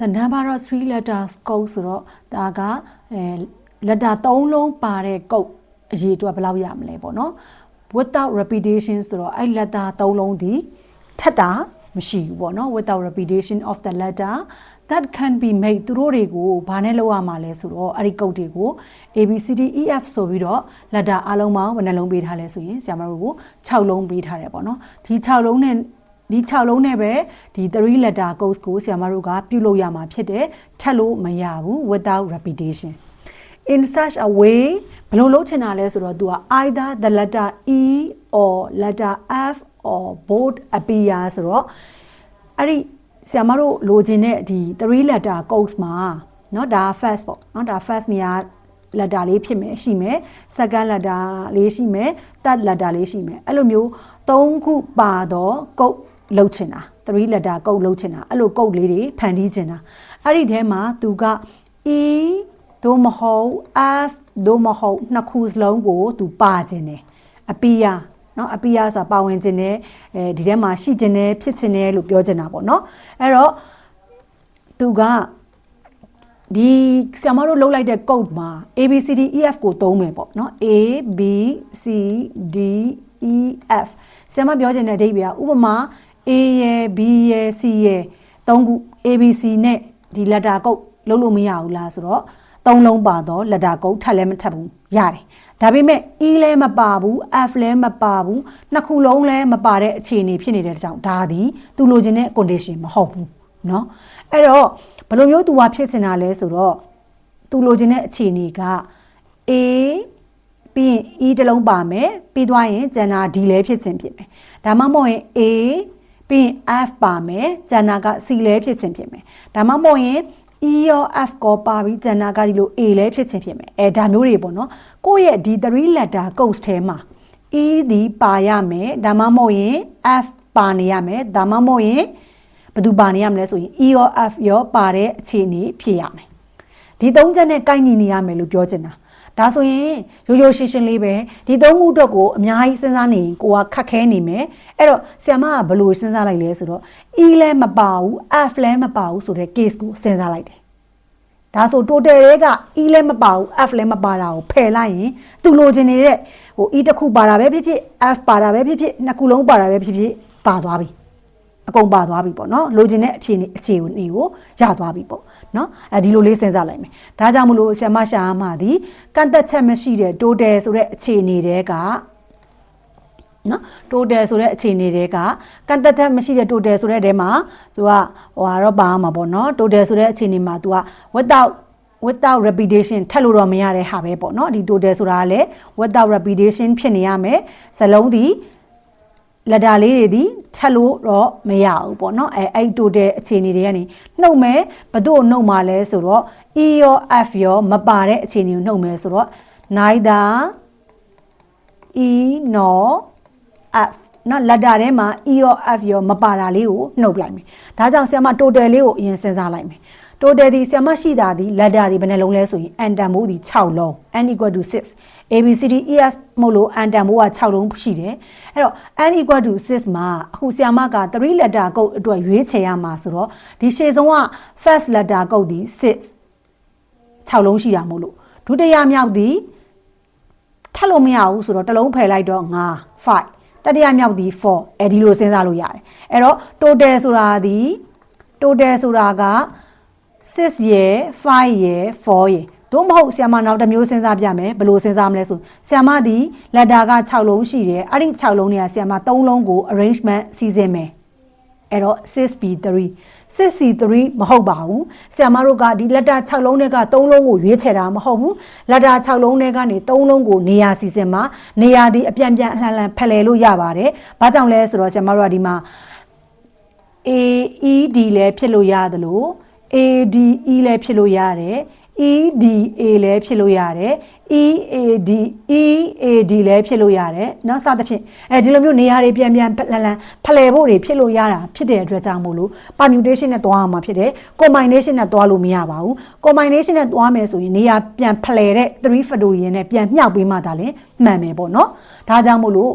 the number of three letters code ဆိုတော့ဒါကအဲ letter 3လုံးပါတဲ့ code အရေးအတွက်ဘယ်လောက်ရမလဲပေါ့နော် without repetition ဆိုတော့အဲ့ letter 3လုံးဒီထပ်တာမရှိဘူးပေါ့နော် without repetition of the letter that can be made သူတို့တွေကိုဘာနဲ့လောက်ရမှာလဲဆိုတော့အဲ့ဒီ code တွေကို A B C D E F ဆိုပြီးတော့ letter အလုံးပေါင်းဘယ်နှလုံးပေးထားလဲဆိုရင်ဆရာမတို့ကို6လုံးပေးထားတယ်ပေါ့နော်ဒီ6လုံးနဲ့ ဒီ6လုံးနဲ့ပဲဒီ3 letter codes ကိုဆရာမတို့ကပြုလုပ်ရမှာဖြစ်တယ်ထပ်လို့မရဘူး without repetition in such a way ဘယ်လိုလုပ်ချင်တာလဲဆိုတော့ तू က either the letter E or letter F or both appear ဆိုတော့အဲ့ဒီဆရာမတို့လိုချင်တဲ့ဒီ3 letter codes မှာเนาะဒါ first ပေါ့เนาะဒါ first နေရာ letter လေးဖြစ်မယ်ရှိမယ် second letter လေးရှိမယ် third letter လေးရှိမယ်အဲ့လိုမျိုး၃ခုပါတော့ကုတ် လှုပ်ချင်တာ3 letter ကုတ်လှုပ်ချင်တာအဲ့လိုကုတ်လေးတွေဖန်တီးချင်တာအဲ့ဒီထဲမှာသူက e သို့မဟုတ် f သို့မဟုတ်နှစ်ခုစလုံးကိုသူပါခြင်းတယ်အပီယာနော်အပီယာဆိုတာပါဝင်ခြင်းတယ်အဲဒီထဲမှာရှိခြင်းတယ်ဖြစ်ခြင်းတယ်လို့ပြောချင်တာပေါ့နော်အဲ့တော့သူကဒီဆရာမတို့လုပ်လိုက်တဲ့ code မှာ a b c d e f ကိုသုံးမယ်ပေါ့နော် a b c d e f ဆရာမပြောချင်တဲ့အဓိပ္ပာယ်ဥပမာ A ရယ် B ရယ် C ရယ်သုံးခု A B C နဲ့ဒီ letter code လှုပ်လို့မရဘူးလားဆိုတော့သုံးလုံးပါတော့ letter code ထပ်လည်းမထပ်ဘူးရတယ်ဒါပေမဲ့ E လည်းမပါဘူး F လည်းမပါဘူးနှစ်ခုလုံးလည်းမပါတဲ့အခြေအနေဖြစ်နေတဲ့ကြောင့်ဒါသည်သူလိုချင်တဲ့ condition မဟုတ်ဘူးเนาะအဲ့တော့ဘယ်လိုမျိုးသူကဖြစ်နေတာလဲဆိုတော့သူလိုချင်တဲ့အခြေအနေက A ပြီးရင် E တစ်လုံးပါမယ်ပြီးသွားရင်ကျန်တာ D လည်းဖြစ်ခြင်းဖြစ်မယ်ဒါမှမဟုတ်ရင် A ပြီးရင် F ပါမယ်ကျန်တာက C လည်းဖြစ်ခြင်းဖြစ်မယ်ဒါမှမဟုတ်ရင် E ရော F ကောပါပြီးကျန်တာကဒီလို A လည်းဖြစ်ခြင်းဖြစ်မယ်အဲဒါမျိုးတွေပေါ့နော်ကိုယ့်ရဲ့ဒီ3 letter codes ထဲမှာ E ဒီပါရမယ်ဒါမှမဟုတ်ရင် F ပါနေရမယ်ဒါမှမဟုတ်ရင်ဘယ်သူပါနေရမလဲဆိုရင် E ရော F ရောပါတဲ့အခြေအနေဖြစ်ရမယ်ဒီသုံးချက်နဲ့ကိုက်ညီနေရမယ်လို့ပြောချင်တာ ဒါဆိုရင်ရိုးရိုးရှင်းရှင်းလေးပဲဒီသုံးခုအတွက်ကိုအများကြီးစဉ်းစားနေရင်ကိုကခက်ခဲနေမယ်အဲ့တော့ဆ iam ကဘယ်လိုစဉ်းစားလိုက်လဲဆိုတော့ e လည်းမပါဘူး f လည်းမပါဘူးဆိုတဲ့ case ကိုစဉ်းစားလိုက်တယ်ဒါဆို total တွေက e လည်းမပါဘူး f လည်းမပါတာကိုဖယ်လိုက်ရင်သူလိုချင်နေတဲ့ဟို e တစ်ခုပါတာပဲဖြစ်ဖြစ် f ပါတာပဲဖြစ်ဖြစ်နှစ်ခုလုံးပါတာပဲဖြစ်ဖြစ်ပါသွားပြီ အကုန်ပါသွားပြီပေါ့နော်လိုချင်တဲ့အဖြစ်အခြေကိုနေကိုရသွားပြီပေါ့နော်အဲဒီလိုလေးစဉ်းစားလိုက်မယ်ဒါကြောင့်မလို့ဆ iam ရှာမှဒီကန့်သက်ချက်မရှိတဲ့ total ဆိုတဲ့အခြေအနေတွေကနော် total ဆိုတဲ့အခြေအနေတွေကကန့်သက်ချက်မရှိတဲ့ total ဆိုတဲ့အဲမှာသူကဟိုဟာတော့ပါမှာပေါ့နော် total ဆိုတဲ့အခြေအနေမှာသူက without without repetition ထပ်လို့တော့မရတဲ့ဟာပဲပေါ့နော်ဒီ total ဆိုတာကလည်း without repetition ဖြစ်နေရမယ်ဇလုံးဒီ လက်ဒါလေးတွေဒီထက်လို့တော့မရဘူးပေါ့နော်အဲအဲ့တိုတဲ့အခြေအနေတွေကနေနှုတ်မယ်ဘသူ့ကိုနှုတ်မှာလဲဆိုတော့ e ရော f ရောမပါတဲ့အခြေအနေကိုနှုတ်မယ်ဆိုတော့ neither e nor f နော်လက်တာထဲမှာ e ရော f ရောမပါတာလေးကိုနှုတ်လိုက်မယ်ဒါကြောင့်ဆရာမ total လေးကိုအရင်စဉ်းစားလိုက်မယ် total ဒီဆရာမရှိတာဒီလက်တာဒီဘယ်နှလုံးလဲဆိုရင် n တန်မိုးဒီ6လုံး n equal to 6 a b c d e f မို့လို့ n တန်မိုးက6လုံးရှိတယ်အဲ့တော့ n equal to 6မှာအခုဆရာမက3 letter code အတွက်ရွေးချယ်ရမှာဆိုတော့ဒီရှေ့ဆုံးက first letter code ဒီ6 6လုံးရှိတာမို့လို့ဒုတိယမြောက်ဒီထပ်လို့မရဘူးဆိုတော့တစ်လုံးဖယ်လိုက်တော့5 5တတိယမြောက်ဒီ4အဲဒီလိုစဉ်းစားလို့ရတယ်အဲ့တော့ total ဆိုတာဒီ total ဆိုတာက 6ရယ်5ရယ်4ရယ်တို့မဟုတ်ဆီယမနောက်တစ်မျိုးစဉ်းစားပြမယ်ဘယ်လိုစဉ်းစားမလဲဆိုဆီယမဒီ letter က6လုံးရှိတယ်အဲ့ဒီ6လုံးတွေကဆီယမ3လုံးကို arrangement စီစဉ်မယ်အဲ့တော့ 6b3 6c3 မဟုတ်ပါဘူးဆီယမတို့ကဒီ letter 6လုံးတွေက3လုံးကိုရွေးချယ်တာမဟုတ်ဘူး letter 6လုံးတွေကနေ3လုံးကိုနေရာစီစဉ်မှာနေရာဒီအပြန်ပြန်အလှန်လှန်ဖလှယ်လို့ရပါတယ်ဘာကြောင့်လဲဆိုတော့ဆီယမတို့ကဒီမှာ AED လည်းဖြစ်လို့ရတယ်လို့ ADE လည်းဖြစ်လို့ရတယ် EDA လည်းဖြစ်လို့ရတယ် EAD EAD လည်းဖြစ်လို့ရတယ်เนาะစသဖြင့်အဲဒီလိုမျိုးနေရာတွေပြန်ပြန်လန်လန်ဖလှယ်ဖို့တွေဖြစ်လို့ရတာဖြစ်တဲ့အတွက်ကြောင့်မို့လို့ permutation နဲ့သွားအောင်မှာဖြစ်တယ် combination နဲ့သွားလို့မရပါဘူး combination နဲ့သွားမယ်ဆိုရင်နေရာပြန်ဖလှယ်တဲ့3 factorial နဲ့ပြန်မြှောက်ပေးမှသာလင်မှန်မယ်ပေါ့เนาะဒါကြောင့်မို့လို့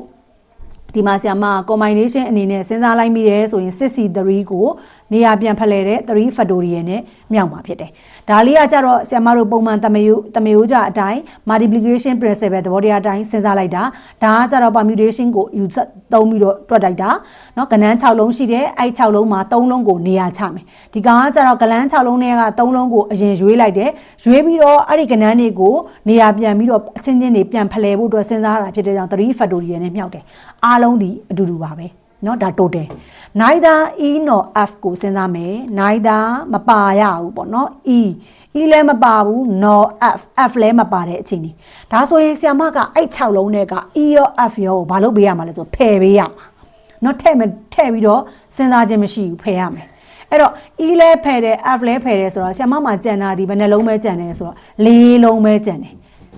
ဒီမှာဆရာမ combination အနေနဲ့စဉ်းစားလိုက်မိတယ်ဆိုရင် 6C3 ကို နေရာပြန်ဖလှယ်တဲ့3 factorial နဲ့မြောက်မှာဖြစ်တယ်။ဒါလေးကကြတော့ဆရာမတို့ပုံမှန်တမယိုတမယိုကြအတိုင်း multiplication principle သဘောတရားအတိုင်းစဉ်းစားလိုက်တာ။ဒါကကြတော့ permutation ကိုယူသုံးပြီးတော့တွက်လိုက်တာ။နော်ကဏန်း6လုံးရှိတယ်။အဲ့6လုံးမှာ3လုံးကိုနေရာချမယ်။ဒီကောင်ကကြတော့ကလန်း6လုံးနဲ့က3လုံးကိုအရင်ရွေးလိုက်တယ်။ရွေးပြီးတော့အဲ့ဒီကဏန်းတွေကိုနေရာပြန်ပြီးတော့အချင်းချင်းတွေပြန်ဖလှယ်ဖို့အတွက်စဉ်းစားတာဖြစ်တဲ့ကြောင့်3 factorial နဲ့မြောက်တယ်။အားလုံးဒီအတူတူပါပဲ။ เนาะဒါ total neither e nor f ကိုစဉ်းစားမယ် neither မပါရဘူးပေါ့เนาะ e e လည်းမပါဘူး nor f f လည်းမပါတဲ့အချိန်นี้ဒါဆိုရင်ဆီယမကအဲ့6လုံးနဲ့က e ရော f ရောကိုဘာလုပ်ပေးရမှာလဲဆိုဖယ်ပေးရမှာเนาะထဲ့မထဲ့ပြီးတော့စဉ်းစားခြင်းမရှိဘူးဖယ်ရမယ်အဲ့တော့ e လဲဖယ်တယ် f လဲဖယ်တယ်ဆိုတော့ဆီယမမှာကြံတာဒီဘယ်နှလုံးပဲကြံတယ်ဆိုတော့၄လုံးပဲကြံတယ်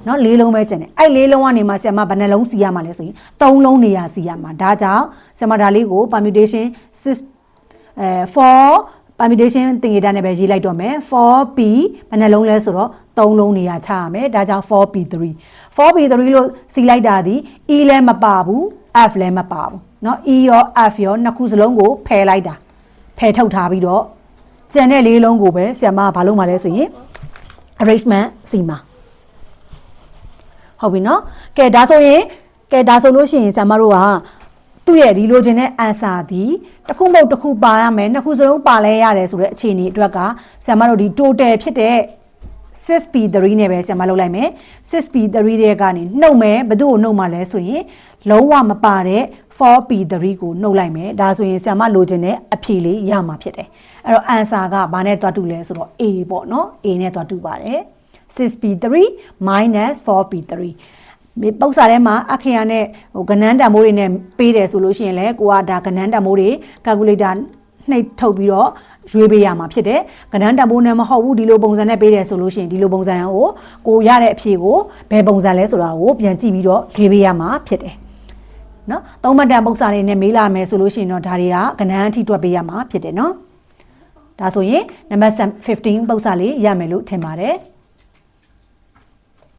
နော်လေးလုံးပဲကျန်တယ်အဲ့လေးလုံးကနေမှဆရာမဘယ်နှလုံးစီရမှာလဲဆိုရင်သုံးလုံးနေရာစီရမှာဒါကြောင့်ဆရာမဒါလေးကို permutation 6အဲ4 permutation သင်္ကေတနဲ့ပဲရေးလိုက်တော့မယ် 4p ဘယ်နှလုံးလဲဆိုတော့3လုံးနေရာချရမယ်ဒါကြောင့် 4p3 4p3 လို့စီလိုက်တာဒီ e လည်းမပါဘူး f လည်းမပါဘူးเนาะ e ရော f ရောနှစ်ခုစလုံးကိုဖယ်လိုက်တာဖယ်ထုတ်ထားပြီးတော့ကျန်တဲ့လေးလုံးကိုပဲဆရာမကဘာလုပ်မှာလဲဆိုရင် arrangement စီမှာ ဟုတ်ပြီနော်ကဲဒါဆိုရင်ကဲဒါဆိုလို့ရှိရင်ဆရာမတို့ကသူ့ရဲ့ဒီလိုချင်တဲ့ answer ဒီတစ်ခုမဟုတ်တစ်ခုပါရမယ်နှစ်ခုစလုံးပါလဲရတယ်ဆိုတဲ့အခြေအနေအတွက်ကဆရာမတို့ဒီ total ဖြစ်တဲ့ 6p3 နဲ့ပဲဆရာမလုပ်လိုက်မယ် 6p3 တဲ့ကနေနှုတ်မယ်ဘယ်သူ့ကိုနှုတ်မှာလဲဆိုရင်လုံးဝမပါတဲ့ 4p3 ကိုနှုတ်လိုက်မယ်ဒါဆိုရင်ဆရာမလိုချင်တဲ့အဖြေလေးရမှာဖြစ်တယ်အဲ့တော့ answer ကဘာနဲ့တွားတူလဲဆိုတော့ A ပေါ့နော် A နဲ့တွားတူပါတယ် 6p3 4p3 မေပု္ပ္ပစာထဲမှာအခရာနဲ့ဟိုကဏ္ဍတန်မိုးတွေနဲ့ပေးတယ်ဆိုလို့ရှိရင်လည်းကိုကဒါကဏ္ဍတန်မိုးတွေ calculator နှိပ်ထုတ်ပြီးတော့ရွေးပေးရမှာဖြစ်တယ်။ကဏ္ဍတန်ဖိုးနဲ့မဟုတ်ဘူးဒီလိုပုံစံနဲ့ပေးတယ်ဆိုလို့ရှိရင်ဒီလိုပုံစံကိုကိုရတဲ့အဖြေကိုဘယ်ပုံစံလဲဆိုတာကိုပြန်ကြည့်ပြီးတော့ရွေးပေးရမှာဖြစ်တယ်။နော်။သုံးမှတ်တန်ပုံစံတွေနဲ့မေးလာမယ်ဆိုလို့ရှိရင်တော့ဒါတွေကကဏ္ဍအထိတွက်ပေးရမှာဖြစ်တယ်နော်။ဒါဆိုရင်နံပါတ်15ပုံစံလေးရမယ်လို့ထင်ပါတယ်။